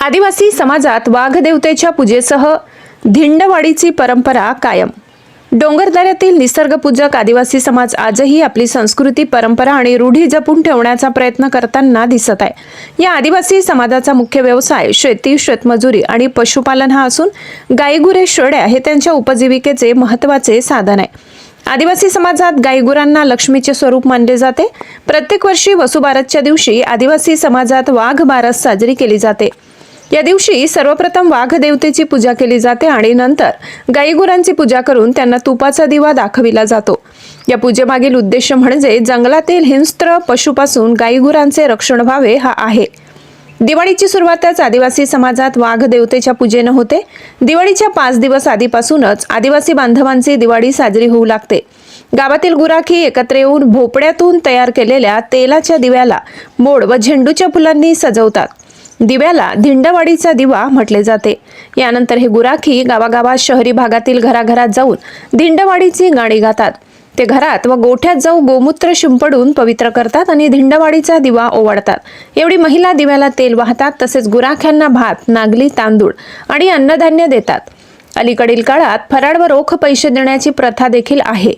आदिवासी समाजात वाघदेवतेच्या पूजेसह धिंडवाडीची परंपरा कायम. डोंगरदऱ्यातील निसर्गपूजक आदिवासी समाज आजही आपली संस्कृती परंपरा आणि रूढी जपून ठेवण्याचा प्रयत्न करताना दिसत आहे. या आदिवासी समाजाचा मुख्य व्यवसाय शेती शेतमजुरी आणि पशुपालन हा असून गाईगुरे शेळ्या हे त्यांच्या उपजीविकेचे महत्त्वाचे साधन आहे. आदिवासी समाजात गाईगुरांना लक्ष्मीचे स्वरूप मानले जाते. प्रत्येक वर्षी वसुबारसच्या दिवशी आदिवासी समाजात वाघ बारस साजरी केली जाते. या दिवशी सर्वप्रथम वाघ देवतेची पूजा केली जाते आणि नंतर गाईगुरांची पूजा करून त्यांना तुपाचा दिवा दाखविला जातो. या पूजेमागील उद्देश म्हणजे जंगलातील हिंस्त्र पशुपासून गाईगुरांचे रक्षण व्हावे हा आहे. दिवाळीची सुरुवातच आदिवासी समाजात वाघ देवतेच्या पूजेनं होते. दिवाळीच्या पाच दिवस आधीपासूनच आदिवासी बांधवांची दिवाळी साजरी होऊ लागते. गावातील गुराखी एकत्र येऊन भोपळ्यातून तयार केलेल्या तेलाच्या दिव्याला मोड व झेंडूच्या फुलांनी सजवतात. दिव्याला धिंडवाडीचा दिवा म्हटले जाते. यानंतर हे गुराखी गावागावात शहरी भागातील घराघरात जाऊन धिंडवाडीची गाणी गातात. ते घरात व गोठ्यात जाऊ गोमूत्र शिंपडून पवित्र करतात आणि धिंडवाडीचा दिवा ओवाळतात. एवढी महिला दिव्याला तेल वाहतात तसेच गुराख्यांना भात नागली तांदूळ आणि अन्नधान्य देतात. अलीकडील काळात फराळ व रोख पैसे देण्याची प्रथा देखील आहे.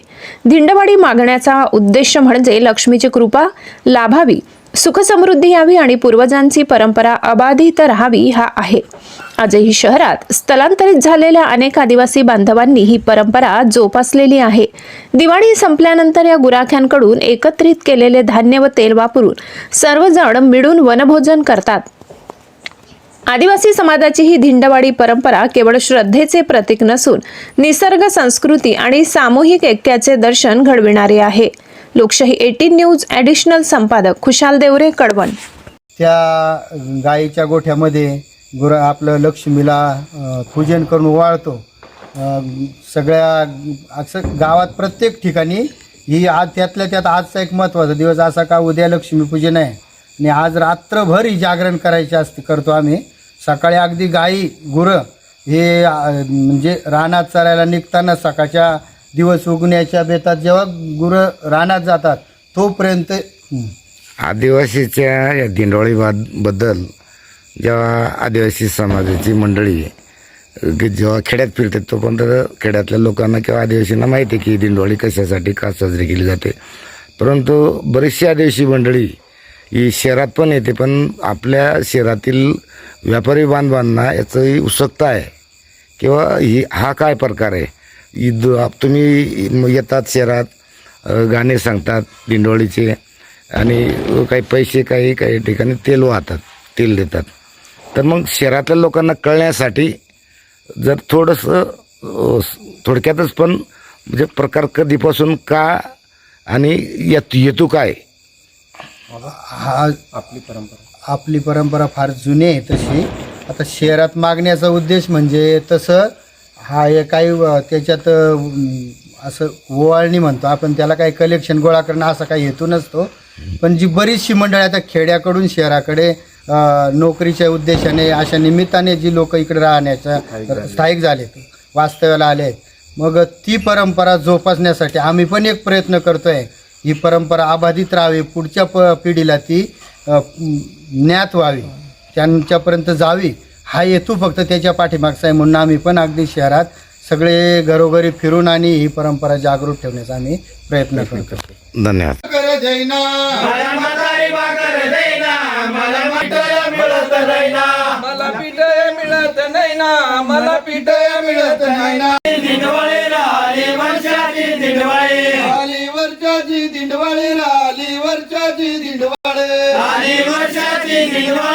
धिंडवाडी मागण्याचा उद्देश म्हणजे लक्ष्मीची कृपा लाभावी सुखसमृद्धी यावी आणि पूर्वजांची परंपरा अबाधित राहावी हा आहे. आजही शहरात स्थलांतरित झालेल्या अनेक आदिवासी बांधवांनी ही परंपरा जोपासलेली आहे. दिवाळी संपल्यानंतर या गुराख्यांकडून एकत्रित केलेले धान्य व तेल वापरून सर्वजण मिळून वनभोजन करतात. आदिवासी समाजाची ही धिंडवाडी परंपरा केवळ श्रद्धेचे प्रतीक नसून निसर्ग संस्कृती आणि सामूहिक ऐक्याचे दर्शन घडविणारे आहे. लोकशाही एटीन न्यूज ॲडिशनल संपादक खुशाल देवरे कडवण. त्या गाईच्या गोठ्यामध्ये गुर आपलं लक्ष्मीला पूजन करून वाळतो. सगळ्या असं गावात प्रत्येक ठिकाणी ही आज त्यातल्या त्यात आजचा एक महत्त्वाचा दिवस असा का उद्या लक्ष्मीपूजन आहे. आणि आज रात्रभर ही जागरण करायचे असते करतो आम्ही. सकाळी अगदी गाई गुरं हे म्हणजे रानात चरायला निघताना सकाळच्या दिवस उगण्याच्या बेतात जेव्हा गुरं रानात जातात तोपर्यंत आदिवासीच्या या दिंडोळी बद्दल जेव्हा आदिवासी समाजाची मंडळी की जेव्हा खेड्यात फिरते तोपर्यंत खेड्यातल्या लोकांना किंवा आदिवासींना माहिती आहे की दिंडोळी कशासाठी का साजरी केली जाते. परंतु बरीचशी आदिवासी मंडळी ही शहरात पण येते पण आपल्या शहरातील व्यापारी बांधवांना ही उत्सुकता आहे. किंवा ही हा काय प्रकार आहे? ही तुम्ही येतात शहरात गाणे सांगतात दिंडोळीचे आणि काही पैसे काही काही ठिकाणी तेल वाहतात तेल देतात. तर मग शहरातल्या लोकांना कळण्यासाठी जर थोडंसं थोडक्यातच पण म्हणजे प्रकार कधीपासून का आणि येत येतो काय? हा आपली परंपरा. आपली परंपरा फार जुनी आहे तशी. आता शहरात मागण्याचा उद्देश म्हणजे तसं हा हे काही त्याच्यात असं ओवाळणी म्हणतो आपण त्याला काही कलेक्शन गोळा करणं असा काही हेतू नसतो. पण जी बरीचशी मंडळी आता खेड्याकडून शहराकडे नोकरीच्या उद्देशाने अशा निमित्ताने जी लोक इकडे राहण्याच्या स्थायिक झाले वास्तव्याला आले मग ती परंपरा जोपासण्यासाठी आम्ही पण एक प्रयत्न करतोय. ही परंपरा अबाधित राहावी पुढच्या प पिढीला ती ज्ञात व्हावी त्यांच्यापर्यंत जावी. हा हेतू फक्त त्याच्या पाठीमागचा आहे म्हणून आम्ही पण अगदी शहरात सगळे घरोघरी फिरून आणि ही परंपरा जागृत ठेवण्याचा आम्ही प्रयत्न करतो. धन्यवाद. मला पिठय मिळत नाही ना दिंडवाळे आली वर्षाची दिंडवाळे. आली वर्षाची दिंडवाळे.